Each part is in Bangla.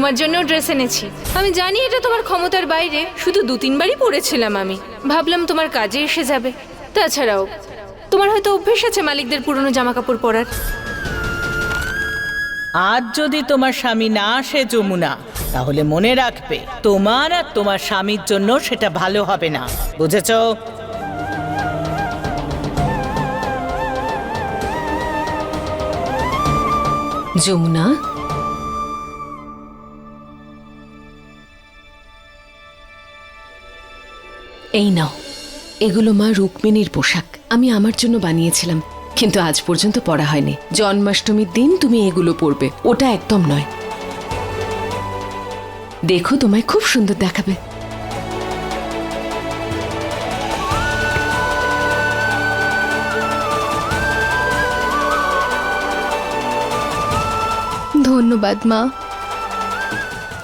তোমার জন্য ড্রেস এনেছি। আমি জানি এটা তোমার ক্ষমতার বাইরে শুধু দু তিনবারই পরেছিলাম আমি। ভাবলাম তোমার কাজে এসে যাবে। তাছাড়াও তোমার হয়তো অভ্যেস আছে মালিকদের পুরনো জামা কাপড় পরার। আজ যদি তোমার স্বামী না আসে যমুনা তাহলে মনে রাখবে তোমার আর তোমার স্বামীর জন্য সেটা ভালো হবে না। বুঝেছ? যমুনা? এই নাও। এগুলো মা রুক্মিণীর পোশাক। আমি আমার জন্য বানিয়েছিলাম কিন্তু আজ পর্যন্ত পরা হয়নি। জন্মাষ্টমীর দিন তুমি এগুলো পরবে ওটা একদম নয়। দেখো তোমায় খুব সুন্দর দেখাবে। ধন্যবাদ মা।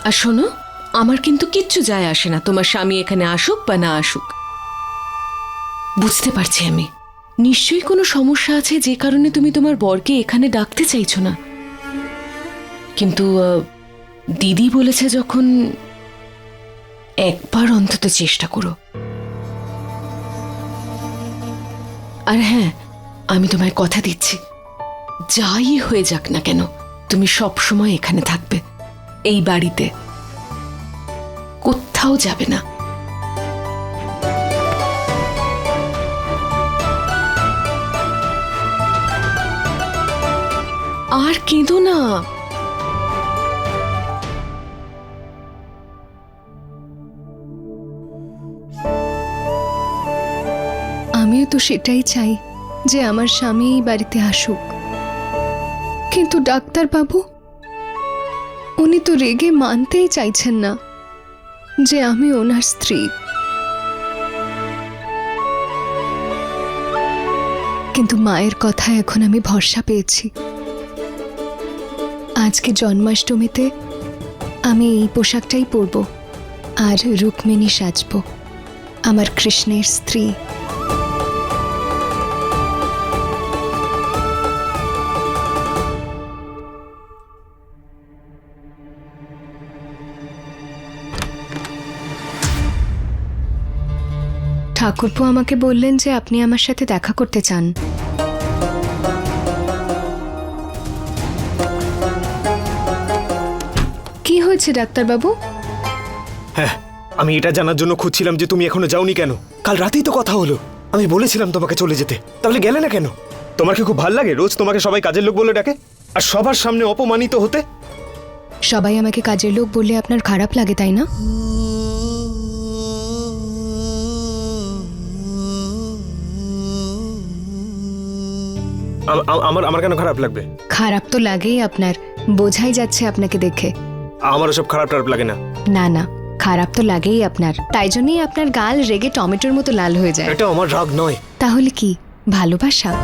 আর শোনো আমার কিন্তু কিচ্ছু যায় আসে না। তোমার স্বামী এখানে আসুক বা না আসুক। বুঝতে পারছি আমি। নিশ্চয়ই কোনো সমস্যা আছে যে কারণে তুমি তোমার বরকে এখানে ডাকতে চাইছো না। কিন্তু দিদি বলেছে যখন একবার অন্তত চেষ্টা করো। আর হ্যাঁ আমি তোমায় কথা দিচ্ছি। যাই হয়ে যাক না কেন, তুমি সব সময় এখানে থাকবে। এই বাড়িতে। কোথাও যাবে না। আর কেঁদো না। আমিও তো সেটাই চাই যে আমার স্বামী এই বাড়িতে আসুক। কিন্তু ডাক্তার বাবু উনি তো রেগে মানতেই চাইছেন না। যে আমি ওনার স্ত্রী। কিন্তু মায়ের কথা এখন আমি ভরসা পেয়েছি। আজকে জন্মাষ্টমীতে আমি এই পোশাকটাই পরব আর রুক্মিণী সাজব, আমার কৃষ্ণের স্ত্রী। ঠাকুরপো আমাকে বললেন যে আপনি আমার সাথে দেখা করতে চান। কি হয়েছে ডাক্তারবাবু? হ্যাঁ আমি এটা জানার জন্য খুঁজছিলাম যে তুমি এখনও যাওনি কেন? কাল রাতেই তো কথা হলো। আমি বলেছিলাম তোমাকে চলে যেতে। তাহলে গেলে না কেন? তোমার কি খুব ভালো লাগে? রোজ তোমাকে সবাই কাজের লোক বলে ডাকে। আর সবার সামনে অপমানিত হতে? সবাই আমাকে কাজের লোক বললে আপনার খারাপ লাগে তাই না? আম- আম- আমার আমার কেন খারাপ লাগবে? খারাপ তো লাগেই আপনার। বোঝাই যাচ্ছে আপনাকে দেখে। আমার সব খারাপ টারাপ লাগে না। না না খারাপ তো লাগেই আপনার। তাই জন্যই আপনার গাল রেগে টমেটোর মতো লাল হয়ে যায়। এটা আমার রাগ নয়। তাহলে কি? ভালোবাসা?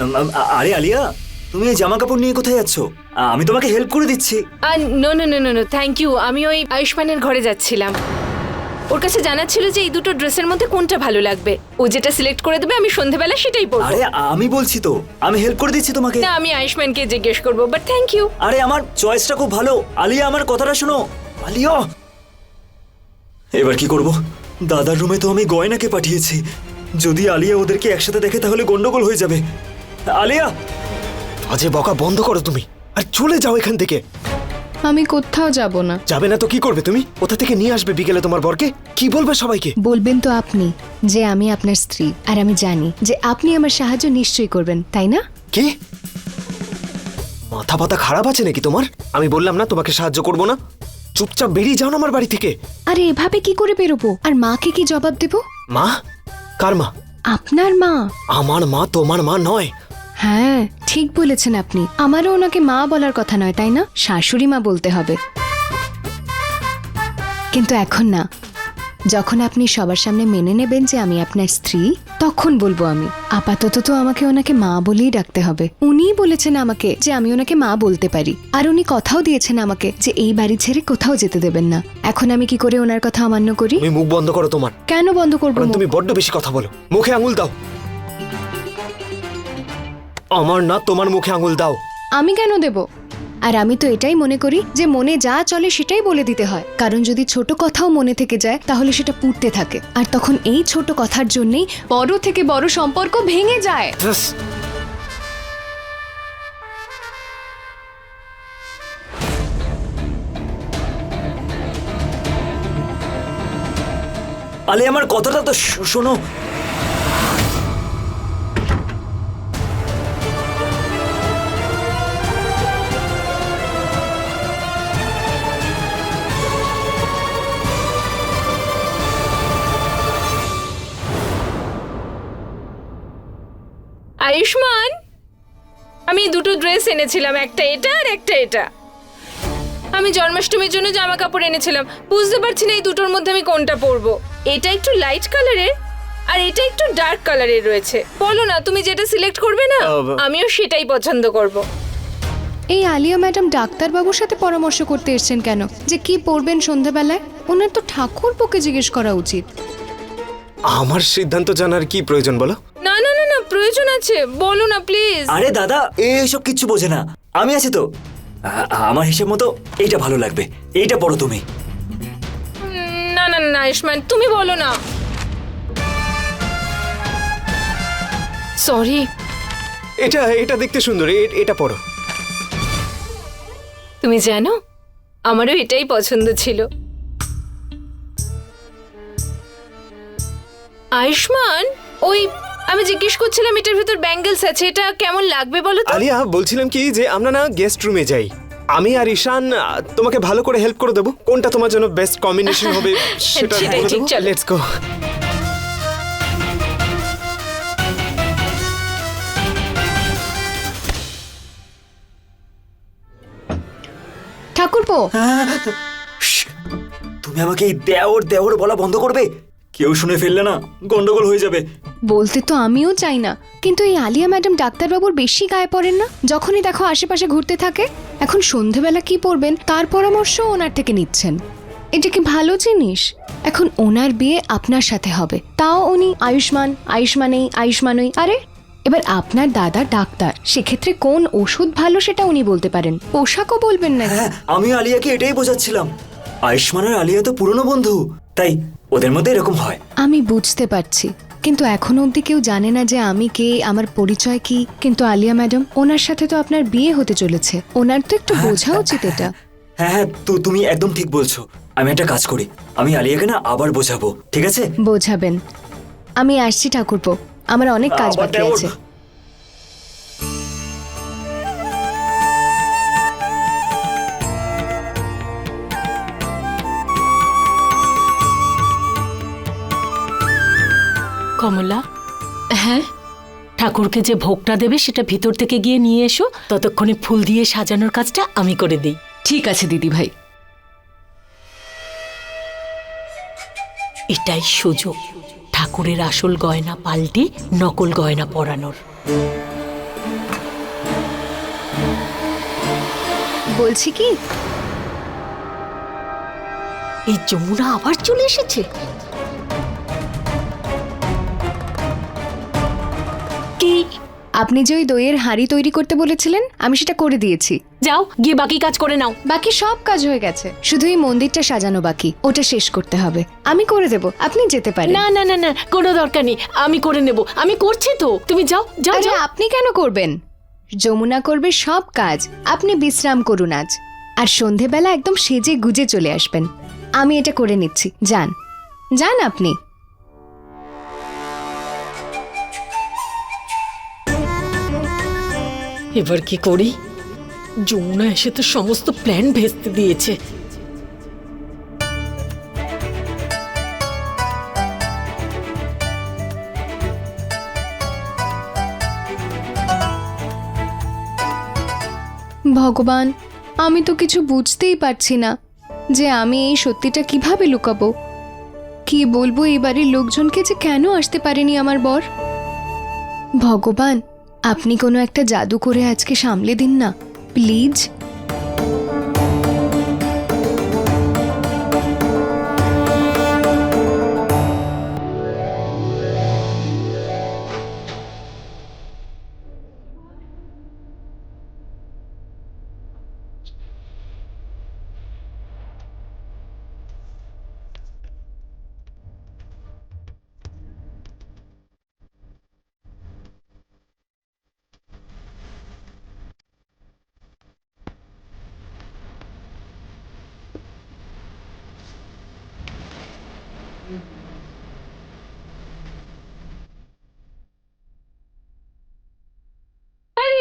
আম, আম, আ- আরে আলিয়া! তুমি এই জামা কাপড় নিয়ে কোথায় যাচ্ছ? আমি তোমাকে হেল্প করে দিচ্ছি। আর no no no no no thank you আমি ওই আয়ুষ্মানের ঘরে যাচ্ছিলাম। ওর কাছে জানার ছিল যে এই দুটো ড্রেসের মধ্যে কোনটা ভালো লাগবে। ও যেটা সিলেক্ট করে দেবে আমি সন্ধেবেলা সেটাই পরবো। আরে আমি বলছি তো আমি হেল্প করে দিচ্ছি তোমাকে। না আমি আয়ুষ্মানকে জিজ্ঞেস করব বাট থ্যাংক ইউ আরে আমার চয়েসটা খুব ভালো। আলিয়া আমার কথাটা শোনো। আলিয়া! এবার কি করব? দাদার রুমে তো আমি গয়নাকে পাঠিয়েছি। যদি আলিয়া ওদেরকে একসাথে দেখে তাহলে গন্ডগোল হয়ে যাবে। আলিয়া! আজে বকা বন্ধ করো তুমি। আর চলে যাও এখান থেকে। আমি কোথাও যাব না। যাবে না তো কি করবে তুমি? কোথা থেকে নিয়ে আসবে বিকেলে তোমার বরকে? কি বলবে সবাইকে? বলবেন তো আপনি যে আমি আপনার স্ত্রী আর আমি জানি যে আপনি আমার সাহায্য নিশ্চয়ই করবেন তাই না? কি? মাথা পাতা খারাপ আছে নাকি তোমার? আমি বললাম না তোমাকে সাহায্য করব না। চুপচাপ বেরিয়ে যাও না আমার বাড়ি থেকে। আরে এভাবে কি করে বেরোবো? আর মাকে কি জবাব দেব? মা? কার মা? আপনার মা। আমার মা তোমার মা নয়। হ্যাঁ ঠিক বলেছেন আপনি। আমারও ওনাকে মা বলার কথা নয় তাই না? শাশুড়ি মা বলতে হবে। কিন্তু এখন না। যখন আপনি সবার সামনে মেনে নেবেন যে আমি আপনার স্ত্রী তখন বলব আমি। আপাতত তো আমাকে ওনাকে মা বলেই ডাকতে হবে। উনিই বলেছেন আমাকে যে আমি ওনাকে মা বলতে পারি। আর উনি কথাও দিয়েছেন আমাকে যে এই বাড়ি ছেড়ে কোথাও যেতে দেবেন না। এখন আমি কি করে ওনার কথা অমান্য করি? তুমি মুখ বন্ধ করো তোমার। কেন বন্ধ করব কারণ মুখ? তুমি বড্ড বেশি কথা বলো। মুখে আঙুল দাও। আমার না তোমার মুখে আঙুল দাও। আমি কেন দেব? আর আমি তো এটাই মনে করি যে মনে যা চলে সেটাই বলে দিতে হয়। কারণ যদি ছোট কথাও মনে থেকে যায় তাহলে সেটা পুড়তে থাকে। আর তখন এই ছোট কথার জন্যই বড় থেকে বড় সম্পর্ক ভেঙে যায়। ব্যাস। আলি আমার কথাটা তো শো- শোনো। আমি দুটো ড্রেস এনেছিলাম একটা এটা আর একটা এটা। আমি জন্মাষ্টমীর জন্য জামা কাপড় এনেছিলাম। বুঝতে পারছি না এই দুটোর মধ্যে আমি কোনটা পরবো। এটা একটু লাইট কালারের আর এটা একটু ডার্ক কালারের রয়েছে। বলো না তুমি যেটা সিলেক্ট করবে না আমিও সেটাই পছন্দ করব। এই আলিয়া ম্যাডাম ডাক্তারবাবুর সাথে পরামর্শ করতে এসেছেন কেন? যে কি পরবেন সন্ধ্যাবেলায়? ওনার তো ঠাকুর পোকে জিজ্ঞেস করা উচিত। আমার সিদ্ধান্ত জানার কি প্রয়োজন বলো? না না না না প্রয়োজন আছে। বলো না প্লিজ আরে দাদা এইসব কিচ্ছু বোঝে না। আমি আছি তো। আ- আমার হিসেব মতো এইটা ভালো লাগবে। এইটা পড়ো তুমি। না না না আয়ুষ্মান তুমি বলো না। সরি এটা এটা দেখতে সুন্দর এ- এটা পড়ো। তুমি জানো আমারও এটাই পছন্দ ছিল। আয়ুষ্মান ওই আমি জিজ্ঞেস করছিলাম এটার ভিতর ব্যাঙ্গেলস আছে এটা কেমন লাগবে বলো তো? আলিয়া বলছিলাম কি যে আমরা না গেস্ট রুমে যাই। আমি আর ঈশান আহ, তোমাকে ভালো করে হেল্প করে দেবো। কোনটা তোমার জন্য বেস্ট কম্বিনেশন হবে সেটা সেটাই ঠিক, চলো। লেটস গো ঠাকুরপো। তুমি আমাকে এই দেওর দেওর বলা বন্ধ করবে? কেউ শুনে ফেললে না গন্ডগোল হয়ে যাবে। বলতে তো আমিও চাই না। কিন্তু এই আলিয়া ম্যাডাম ডাক্তারবাবুর বেশি গায়ে পড়েন না? যখনই দেখো আশেপাশে ঘুরতে থাকে এখন সন্ধেবেলা কি পরবেন তার পরামর্শ ওনার থেকে নিচ্ছেন। এটা কি ভালো জিনিস? এখন ওনার বিয়ে আপনার সাথে হবে। তাও উনি আয়ুষ্মান আয়ুষ্মানেই আয়ুষ্মানই। আরে এবার আপনার দাদা ডাক্তার সেক্ষেত্রে কোন ওষুধ ভালো সেটা উনি বলতে পারেন। পোশাকও বলবেন না হ্যাঁ আমি আলিয়াকে এটাই বোঝাচ্ছিলাম। আয়ুষ্মান আর আলিয়া তো পুরনো বন্ধু তাই ওদের মধ্যে এরকম হয়। আমি বুঝতে পারছি। কিন্তু এখনও অবধি কেউ জানে না যে আমি কে আমার পরিচয় কি। কিন্তু আলিয়া ম্যাডাম ওনার সাথে তো আপনার বিয়ে হতে চলেছে। ওনার তো একটু বোঝা উচিত এটা। হ্যাঁ হ্যাঁ তো তুমি একদম ঠিক বলছো। আমি একটা কাজ করি। আমি আলিয়াকে না আবার বোঝাবো ঠিক আছে? বোঝাবেন। আমি আসছি ঠাকুরপো। আমার অনেক কাজ বাকি আছে। কমলা। হ্যাঁ ঠাকুরকে যে ভোগটা দেবে সেটা ভিতর থেকে গিয়ে নিয়ে এসো ততক্ষণে ফুল দিয়ে সাজানোর কাজটা আমি করে দিই। ঠিক আছে দিদি ভাই এটাই সুযোগ। ঠাকুরের আসল গয়না পাল্টে নকল গয়না পরানোর। বলছি কি? এই যমুনা আবার চলে এসেছে? আপনি যে ওই দইয়ের হাঁড়ি তৈরি করতে বলেছিলেন আমি সেটা করে দিয়েছি। যাও গিয়ে বাকি কাজ করে নাও। বাকি সব কাজ হয়ে গেছে। শুধু এই মন্দিরটা সাজানো বাকি ওটা শেষ করতে হবে। আমি করে দেব আপনি যেতে পারেন। না না না না কোনো দরকার নেই আমি করে নেব। আমি করছি তো তুমি যাও যাও আরে যাও। আপনি কেন করবেন? যমুনা করবে সব কাজ আপনি বিশ্রাম করুন আজ। আর সন্ধেবেলা একদম সেজে গুজে চলে আসবেন। আমি এটা করে নিচ্ছি যান। যান আপনি। এবার কি করি? যমুনা এসে তো সমস্ত প্ল্যান ভেস্তে দিয়েছে। ভগবান, আমি তো কিছু বুঝতেই পারছি না যে আমি এই সত্যিটা কীভাবে লুকাবো। কি বলব এই বাড়ির লোকজনকে যে কেন আসতে পারেনি আমার বর? ভগবান আপনি কোনো একটা জাদু করে আজকে সামলে দিন না প্লিজ।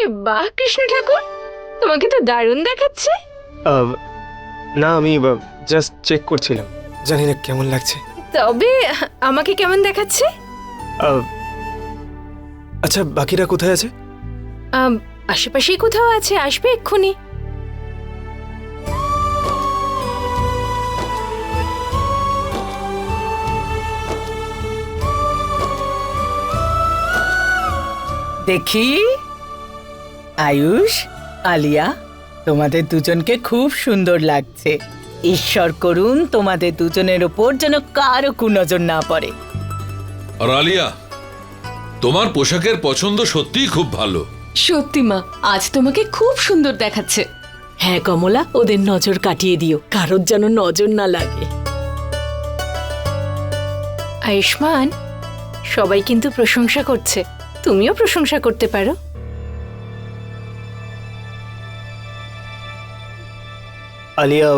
আরে বাহ কৃষ্ণ ঠাকুর। তোমাকে তো দারুণ দেখাচ্ছে। আহ, না আমি জাস্ট চেক করছিলাম। জানি না কেমন লাগছে। তবে আমাকে কেমন দেখাচ্ছে? আহ, আচ্ছা বাকিরা কোথায় আছে? আম, আশেপাশেই কোথাও আছে আসবে এক্ষুনি। দেখি। আয়ুষ আলিয়া তোমাদের দুজনকে খুব সুন্দর লাগছে। ঈশ্বর করুন তোমাদের দুজনের ওপর যেন কারও কুনজর না পড়ে। আর আলিয়া তোমার পোশাকের পছন্দ সত্যিই খুব ভালো। সত্যি মা আজ তোমাকে খুব সুন্দর দেখাচ্ছে। হ্যাঁ কমলা ওদের নজর কাটিয়ে দিও কারোর যেন নজর না লাগে। আয়ুষ্মান সবাই কিন্তু প্রশংসা করছে। তুমিও প্রশংসা করতে পারো। আলিয়া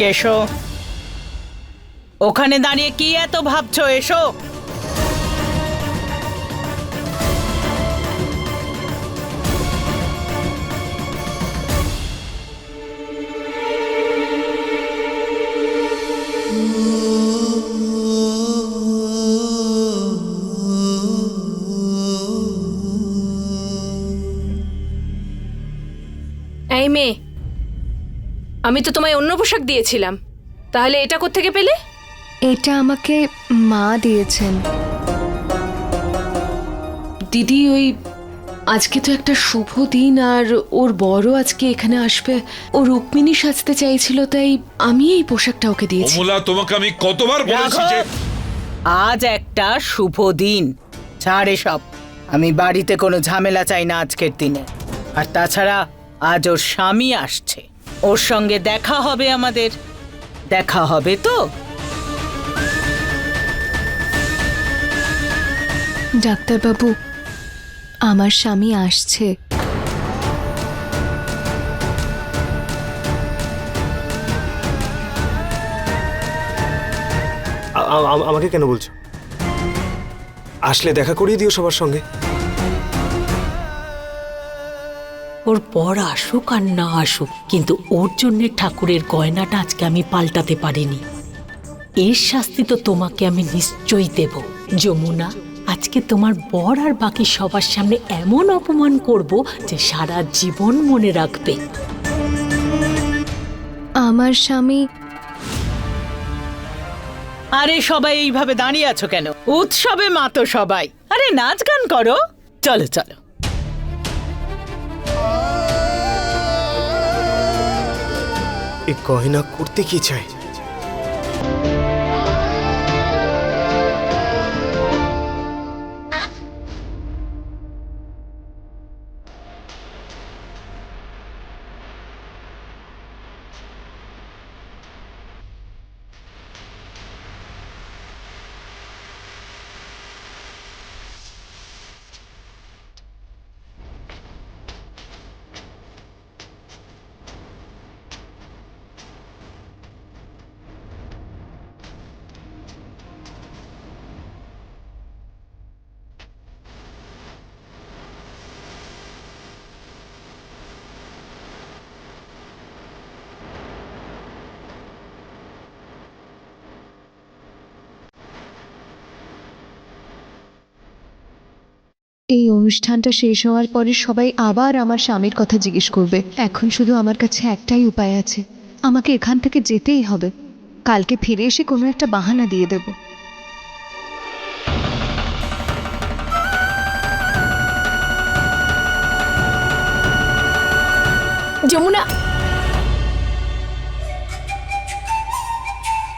এদিকে এসো। ওখানে দাঁড়িয়ে কি এত ভাবছ? এসো। আমি তো তোমায় অন্য পোশাক দিয়েছিলাম। তাহলে এটা কোত্থেকে পেলে? এটা আমাকে মা দিয়েছেন। দিদি ওই আজকে তো একটা শুভ দিন আর ওর বড় আজকে এখানে আসবে। ও রুক্মিণী সাজতে চাইছিল তাই আমি এই পোশাকটা ওকে দিয়েছি। অমলা তোমাকে আমি কতবার বলেছি যে আজ একটা শুভ দিন। ছাড়ে সব আমি বাড়িতে কোনো ঝামেলা চাই না আজকের দিনে। আর তাছাড়া আজ ওর স্বামী আসছে। ওর সঙ্গে দেখা হবে আমাদের। দেখা হবে তো? ডাক্তারবাবু আমার স্বামী আসছে। আমাকে কেন বলছো? আসলে দেখা করিয়ে দিও সবার সঙ্গে। ওর পর আসুক আর না আসুক কিন্তু ওর জন্য ঠাকুরের গয়নাটা আজকে আমি পাল্টাতে পারিনি। এর শাস্তি তো তোমাকে আমি নিশ্চয়ই দেব। যমুনা আজকে তোমার বর আর বাকি সবার সামনে এমন অপমান করব যে সারা জীবন মনে রাখবে। আমার স্বামী আরে সবাই এইভাবে দাঁড়িয়ে আছো কেন? উৎসবে মাতো সবাই। আরে নাচ গান করো। চলো চলো। এ গয়না করতে কি চাই এই অনুষ্ঠানটা শেষ হওয়ার পরে সবাই আবার আমার স্বামীর কথা জিজ্ঞেস করবে। এখন শুধু আমার কাছে একটাই উপায় আছে। আমাকে এখান থেকে যেতেই হবে। কালকে ফিরে এসে কোনো একটা বাহানা দিয়ে দেব। যমুনা।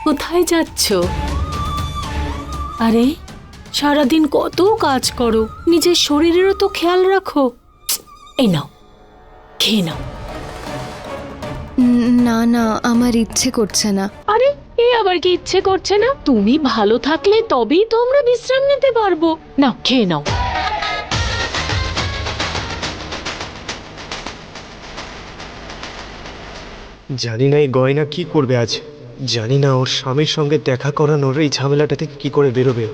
কোথায় যাচ্ছ? আরে সারাদিন কত কাজ করো নিজের শরীরেরও তো খেয়াল রাখো। এই নাও খেয়ে নাও। না না আমার ইচ্ছে করছে না। আরে এ আবার কি ইচ্ছে করছে না? তুমি ভালো থাকলে তবেই তো আমরা বিশ্রাম নিতে পারব। না খেয়ে নাও। জানি না এই গয়না কি করবে আজ। জানি না ওর স্বামীর সঙ্গে দেখা করানোর এই ঝামেলাটা থেকে কি করে বেরোবে।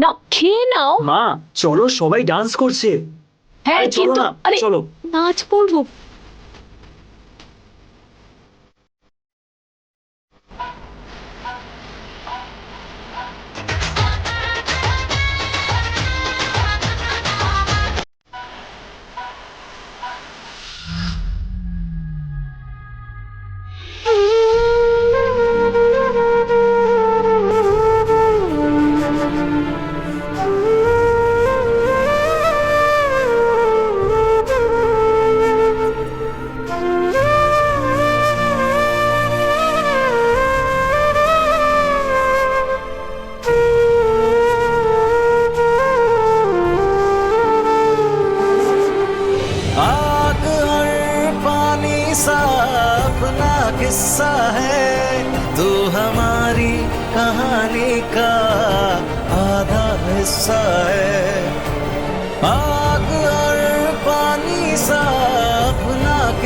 না খেয়ে নাও। মা চলো সবাই ডান্স করছে। হ্যাঁ আরে চলো কিন্তু না, আরে চলো। নাচ পড়ব।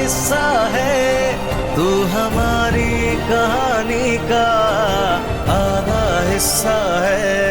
किस्सा है। तू हमारी कहानी का आधा हिस्सा है।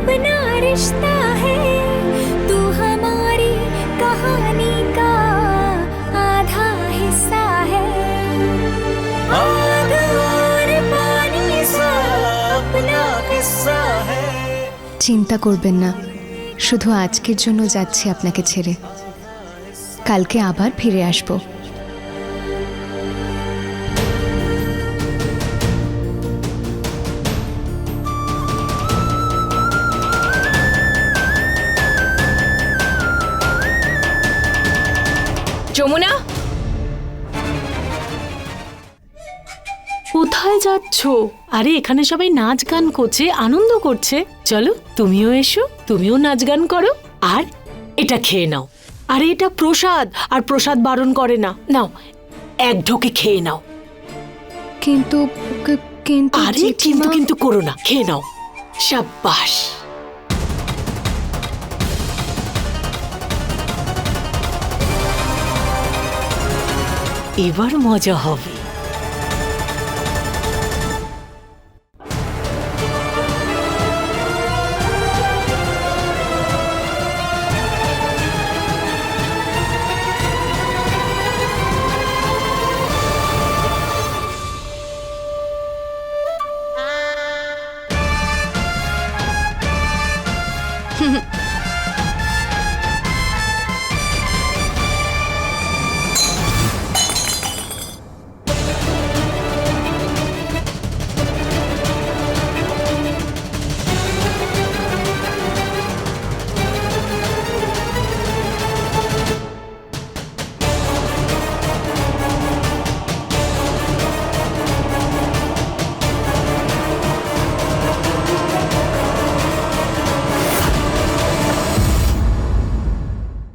अपना रिश्ता है तू हमारी कहानी का आधा हिस्सा है आग और पानी सा अपना किस्सा है চিন্তা করবেন না শুধু আজকের জন্য যাচ্ছি আপনাকে ছেড়ে কালকে আবার ফিরে আসবো যাচ্ছ? আরে এখানে সবাই নাচ গান করছে আনন্দ করছে। চলো তুমিও এসো তুমিও নাচ গান করো আর এটা খেয়ে নাও। আরে এটা প্রসাদ আর প্রসাদ বারণ করে না। নাও এক ঢোকে খেয়ে নাও। কিন্তু আরে কিন্তু কিন্তু করো না খেয়ে নাও। সাব্বাস। এবার মজা হবে।